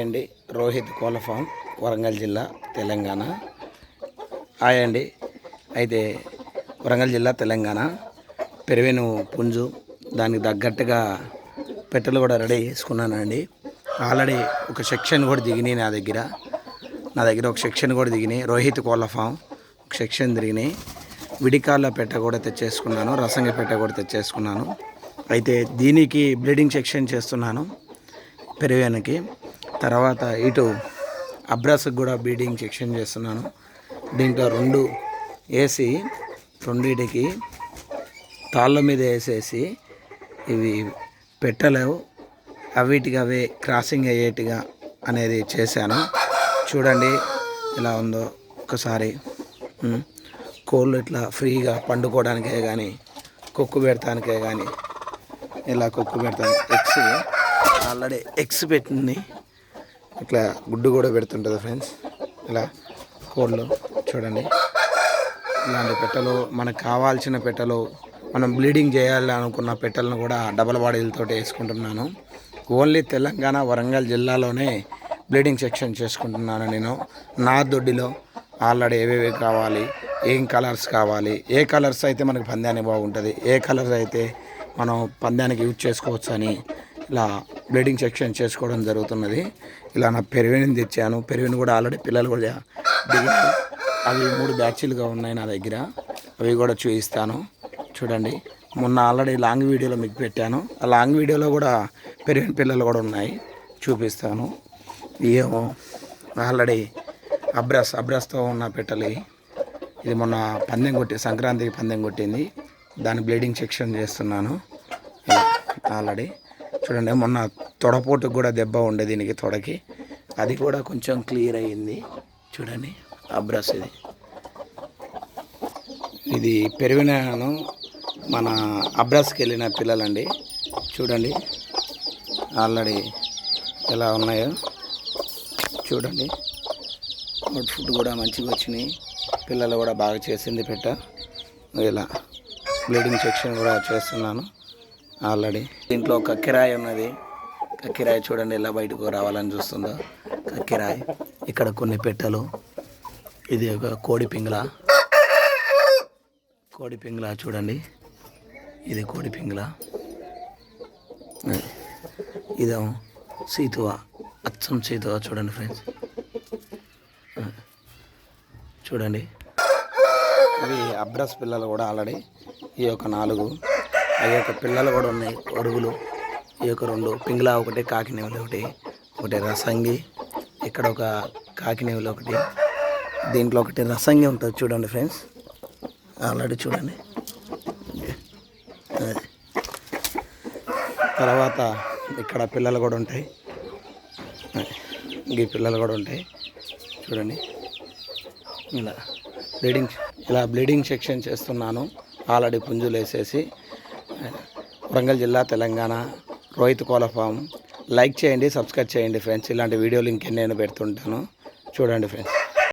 అండి. రోహిత్ కోళ్ళ ఫామ్ వరంగల్ జిల్లా తెలంగాణ. హాయ్ అండి. అయితే వరంగల్ జిల్లా తెలంగాణ. పెరివేను పుంజు దానికి తగ్గట్టుగా పెట్టెలు కూడా రెడీ చేసుకున్నానండి ఆల్రెడీ ఒక సెక్షన్ కూడా దిగినాయి నా దగ్గర. నా దగ్గర ఒక సెక్షన్ కూడా దిగినాయి. రోహిత్ కోళ్ళ ఫామ్ ఒక సెక్షన్ తిరిగినాయి. విడికాళ్ళ పెట్ట కూడా తెచ్చేసుకున్నాను. రసంగ పెట్ట కూడా తెచ్చేసుకున్నాను. అయితే దీనికి బ్లీడింగ్ సెక్షన్ చేస్తున్నాను పెరివేనుకి. తర్వాత ఇటు అబ్రాస్కి కూడా బీడింగ్ సెక్షన్ చేస్తున్నాను. దీంట్లో రెండు వేసి రెండింటికి తాళ్ళ మీద వేసేసి ఇవి పెట్టలేవు. అవిటికి అవే క్రాసింగ్ అయ్యేట్టుగా అనేది చేశాను. చూడండి ఎలా ఉందో ఒకసారి. కోళ్ళు ఇట్లా ఫ్రీగా పండుకోవడానికే కానీ కొక్కు పెడతానికే కానీ ఇలా కొక్కు పెడతాను. ఎగ్స్ ఆల్రెడీ ఎగ్స్ పెట్టింది. ఇట్లా గుడ్డు కూడా పెడుతుంటుంది ఫ్రెండ్స్ ఇలా కోళ్ళు చూడండి. ఇలాంటి పెట్టెలు మనకు కావాల్సిన పెట్టెలు మనం బ్లీడింగ్ చేయాలి అనుకున్న పెట్టలను కూడా డబల్ బాడీలతో వేసుకుంటున్నాను. ఓన్లీ తెలంగాణ వరంగల్ జిల్లాలోనే బ్లీడింగ్ సెక్షన్ చేసుకుంటున్నాను నేను. నా దొడ్డిలో ఆల్రెడీ ఏవేవి కావాలి ఏం కలర్స్ కావాలి ఏ కలర్స్ అయితే మనకు పందానికి బాగుంటుంది ఏ కలర్స్ అయితే మనం పందానికి యూజ్ చేసుకోవచ్చు అని ఇలా బ్లీడింగ్ సెక్షన్ చేసుకోవడం జరుగుతున్నది. ఇలా నా పెరువిని తెచ్చాను. పెరువిని కూడా ఆల్రెడీ పిల్లలు కూడా దిగారు అవి మూడు బ్యాచ్లుగా ఉన్నాయి నా దగ్గర. అవి కూడా చూపిస్తాను. చూడండి. మొన్న ఆల్రెడీ లాంగ్ వీడియోలో మీకు పెట్టాను. ఆ లాంగ్ వీడియోలో కూడా పెరిగిన పిల్లలు కూడా ఉన్నాయి. చూపిస్తాను. ఏమో ఆల్రెడీ అబ్రస్ అబ్రస్తో ఉన్న పెట్టలి. ఇది మొన్న పందెం కొట్టి సంక్రాంతికి పందెం కొట్టింది. దాని బ్లీడింగ్ సెక్షన్ చేస్తున్నాను. ఆల్రెడీ. చూడండి మొన్న తొడపోటుకు కూడా దెబ్బ ఉండే దీనికి తొడకి. అది కూడా కొంచెం క్లియర్ అయ్యింది. చూడండి అబ్రస్ ఇది. ఇది పెరివినాను మన అబ్రాస్కి వెళ్ళిన పిల్లలండి. చూడండి ఆల్రెడీ ఎలా ఉన్నాయో. చూడండి అవుట్ ఫుడ్ కూడా మంచిగా వచ్చినాయి. పిల్లలు కూడా బాగా చేసింది పెట్ట. ఇలా బ్లీడింగ్ సెక్షన్ కూడా చేస్తున్నాను. ఆల్రెడీ. దీంట్లో కక్కిరాయి ఉన్నది. కక్కిరాయి చూడండి ఎలా బయటకు రావాలని చూస్తుందో. కక్కిరాయి ఇక్కడ కొన్ని పెట్టెలు. ఇది ఒక కోడి పింగళ కోడి పింగళ చూడండి. ఇది కోడి పింగళ ఇదో సీతువ. అచ్చం సీతువ చూడండి ఫ్రెండ్స్. చూడండి. ఇవి అబ్రస్ పిల్లలు కూడా ఆల్రెడీ. ఈ యొక్క నాలుగు. ఆ యొక్క పిల్లలు కూడా ఉన్నాయి. అడుగులు ఈ యొక్క రెండు పింగిలా ఒకటి కాకినేవులు ఒకటి ఒకటి రసంగి ఇక్కడ ఒక కాకినేవులు ఒకటి. దీంట్లో ఒకటి రసంగి ఉంటుంది చూడండి ఫ్రెండ్స్. ఆల్రెడీ చూడండి. తర్వాత ఇక్కడ పిల్లలు కూడా ఉంటాయి. ఈ పిల్లలు కూడా ఉంటాయి. చూడండి. ఇలా బ్లీడింగ్ ఇలా బ్లీడింగ్ సెక్షన్ చేస్తున్నాను. ఆల్రెడీ పుంజులు వేసేసి వరంగల్ జిల్లా తెలంగాణ రోహిత్ కోల ఫామ్. లైక్ చేయండి సబ్స్క్రైబ్ చేయండి ఫ్రెండ్స్. ఇలాంటి వీడియోలు నేను పెడుతుంటాను. చూడండి ఫ్రెండ్స్.